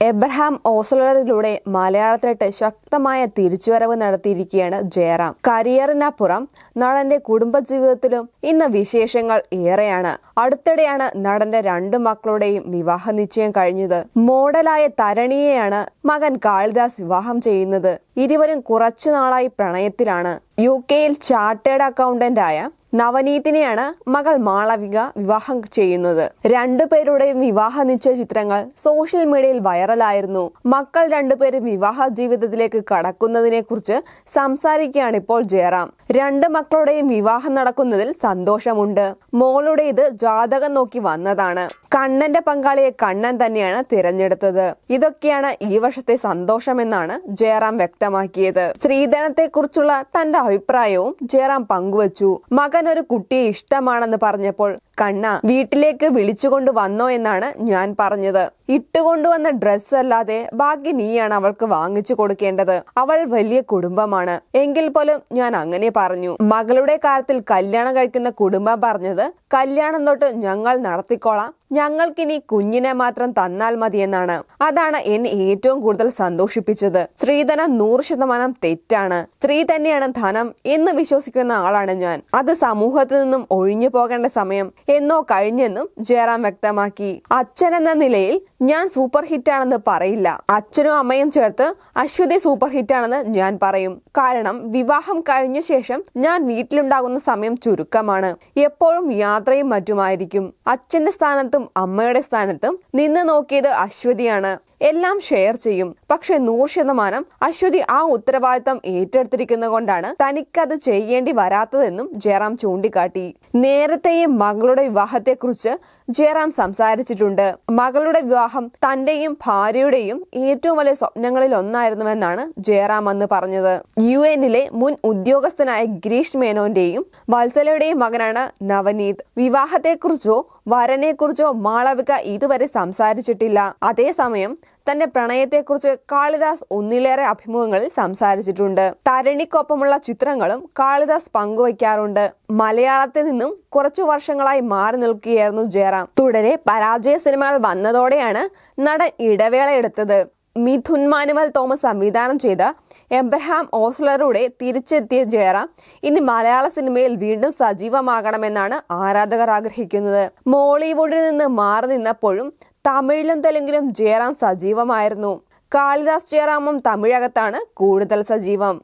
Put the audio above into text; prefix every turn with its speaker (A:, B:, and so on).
A: Abraham ഓസ്ലറിലൂടെ മലയാളത്തിലിട്ട് ശക്തമായ തിരിച്ചുവരവ് നടത്തിയിരിക്കുകയാണ് ജയറാം. കരിയറിനപ്പുറം നടന്റെ കുടുംബജീവിതത്തിലും ഇന്ന് വിശേഷങ്ങൾ ഏറെയാണ്. അടുത്തിടെയാണ് നടന്റെ രണ്ടു മക്കളുടെയും വിവാഹ നിശ്ചയം കഴിഞ്ഞത്. മോഡലായ തരണിയെയാണ് മകൻ കാളിദാസ് വിവാഹം ചെയ്യുന്നത്. ഇരുവരും കുറച്ചു നാളായി പ്രണയത്തിലാണ്. യു കെയിൽ ചാർട്ടേഡ് അക്കൗണ്ടന്റ് ആയ നവനീതിനെയാണ് മകൾ മാളവിക വിവാഹം ചെയ്യുന്നത്. രണ്ടുപേരുടെയും വിവാഹ നിശ്ചയ ചിത്രങ്ങൾ സോഷ്യൽ മീഡിയയിൽ വൈറലായിരുന്നു. മക്കൾ രണ്ടുപേരും വിവാഹ ജീവിതത്തിലേക്ക് കടക്കുന്നതിനെ കുറിച്ച് സംസാരിക്കുകയാണ് ഇപ്പോൾ ജയറാം. രണ്ട് മക്കളുടെയും വിവാഹം നടക്കുന്നതിൽ സന്തോഷമുണ്ട്. മോളുടെ ഇത് ജാതകം നോക്കി വന്നതാണ്. കണ്ണന്റെ പങ്കാളിയെ കണ്ണൻ തന്നെയാണ് തിരഞ്ഞെടുത്തത്. ഇതൊക്കെയാണ് ഈ വർഷത്തെ സന്തോഷമെന്നാണ് ജയറാം വ്യക്തമാക്കിയത്. സ്ത്രീധനത്തെ കുറിച്ചുള്ള തന്റെ അഭിപ്രായവും ജയറാം പങ്കുവച്ചു. മകൻ ഒരു കുട്ടിയെ ഇഷ്ടമാണെന്ന് പറഞ്ഞപ്പോൾ കണ്ണ വീട്ടിലേക്ക് വിളിച്ചുകൊണ്ട് വന്നോ എന്നാണ് ഞാൻ പറഞ്ഞത്. ഇട്ടുകൊണ്ടുവന്ന ഡ്രസ്സ് അല്ലാതെ ബാക്കി നീയാണ് അവൾക്ക് വാങ്ങിച്ചു കൊടുക്കേണ്ടത്. അവൾ വലിയ കുടുംബമാണ്. എങ്കിൽ പോലും ഞാൻ അങ്ങനെ പറഞ്ഞു. മകളുടെ കാര്യത്തിൽ കല്യാണം കഴിക്കുന്ന കുടുംബം പറഞ്ഞത് കല്യാണം തൊട്ട് ഞങ്ങൾ നടത്തിക്കോളാം. ഞങ്ങൾക്കിനി കുഞ്ഞിനെ മാത്രം തന്നാൽ മതിയെന്നാണ്. അതാണ് എന്നെ ഏറ്റവും കൂടുതൽ സന്തോഷിപ്പിച്ചത്. സ്ത്രീധനം നൂറ് ശതമാനം തെറ്റാണ്. സ്ത്രീ തന്നെയാണ് ധനം എന്ന് വിശ്വസിക്കുന്ന ആളാണ് ഞാൻ. അത് സമൂഹത്തിൽ നിന്നും ഒഴിഞ്ഞു പോകേണ്ട സമയം എന്നോ കഴിഞ്ഞെന്നും ജയറാം വ്യക്തമാക്കി. അച്ഛൻ എന്ന നിലയിൽ ഞാൻ സൂപ്പർ ഹിറ്റ് ആണെന്ന് പറയില്ല. അച്ഛനും അമ്മയും ചേർത്ത് അശ്വതി സൂപ്പർ ഹിറ്റ് ആണെന്ന് ഞാൻ പറയും. കാരണം വിവാഹം കഴിഞ്ഞ ശേഷം ഞാൻ വീട്ടിലുണ്ടാകുന്ന സമയം ചുരുക്കമാണ്. എപ്പോഴും യാത്രയും മറ്റുമായിരിക്കും. അച്ഛന്റെ സ്ഥാനത്തും അമ്മയുടെ സ്ഥാനത്തും നിന്ന് നോക്കിയത് അശ്വതിയാണ്. എല്ലാം ഷെയർ ചെയ്യും. പക്ഷെ നൂറ് ശതമാനം അശ്വതി ആ ഉത്തരവാദിത്തം ഏറ്റെടുത്തിരിക്കുന്നത് കൊണ്ടാണ് തനിക്കത് ചെയ്യേണ്ടി വരാത്തതെന്നും ജയറാം ചൂണ്ടിക്കാട്ടി. നേരത്തെയും മകളുടെ വിവാഹത്തെക്കുറിച്ച് ജയറാം സംസാരിച്ചിട്ടുണ്ട്. മകളുടെ വിവാഹം തന്റെയും ഭാര്യയുടെയും ഏറ്റവും വലിയ സ്വപ്നങ്ങളിൽ ഒന്നായിരുന്നുവെന്നാണ് ജയറാം അന്ന് പറഞ്ഞത്. യു എന്നിലെ മുൻ ഉദ്യോഗസ്ഥനായ ഗിരീഷ് മേനോന്റെയും വത്സലയുടെയും മകനാണ് നവനീത്. വിവാഹത്തെക്കുറിച്ചോ വരനെക്കുറിച്ചോ മാളവിക ഇതുവരെ സംസാരിച്ചിട്ടില്ല. അതേസമയം തന്റെ പ്രണയത്തെക്കുറിച്ച് കാളിദാസ് ഒന്നിലേറെ അഭിമുഖങ്ങളിൽ സംസാരിച്ചിട്ടുണ്ട്. തരണിക്കൊപ്പമുള്ള ചിത്രങ്ങളും കാളിദാസ് പങ്കുവയ്ക്കാറുണ്ട്. മലയാളത്തിൽ നിന്നും കുറച്ചു വർഷങ്ങളായി മാറി നിൽക്കുകയായിരുന്നു ജയറാം. തുടരെ പരാജയ സിനിമകൾ വന്നതോടെയാണ് നടൻ ഇടവേള എടുത്തത്. മിഥുൻ മാനുവൽ തോമസ് സംവിധാനം ചെയ്ത എബ്രഹാം ഓസ്ലറുടെ തിരിച്ചെത്തിയ ജയറാം ഇനി മലയാള സിനിമയിൽ വീണ്ടും സജീവമാകണമെന്നാണ് ആരാധകർ ആഗ്രഹിക്കുന്നത്. മോളിവുഡിൽ നിന്ന് മാറി നിന്നപ്പോഴും തമിഴിലും തെലുങ്കിലും ജയറാം സജീവമായിരുന്നു. കാളിദാസ് ജയറാമും തമിഴകത്താണ് കൂടുതൽ സജീവം.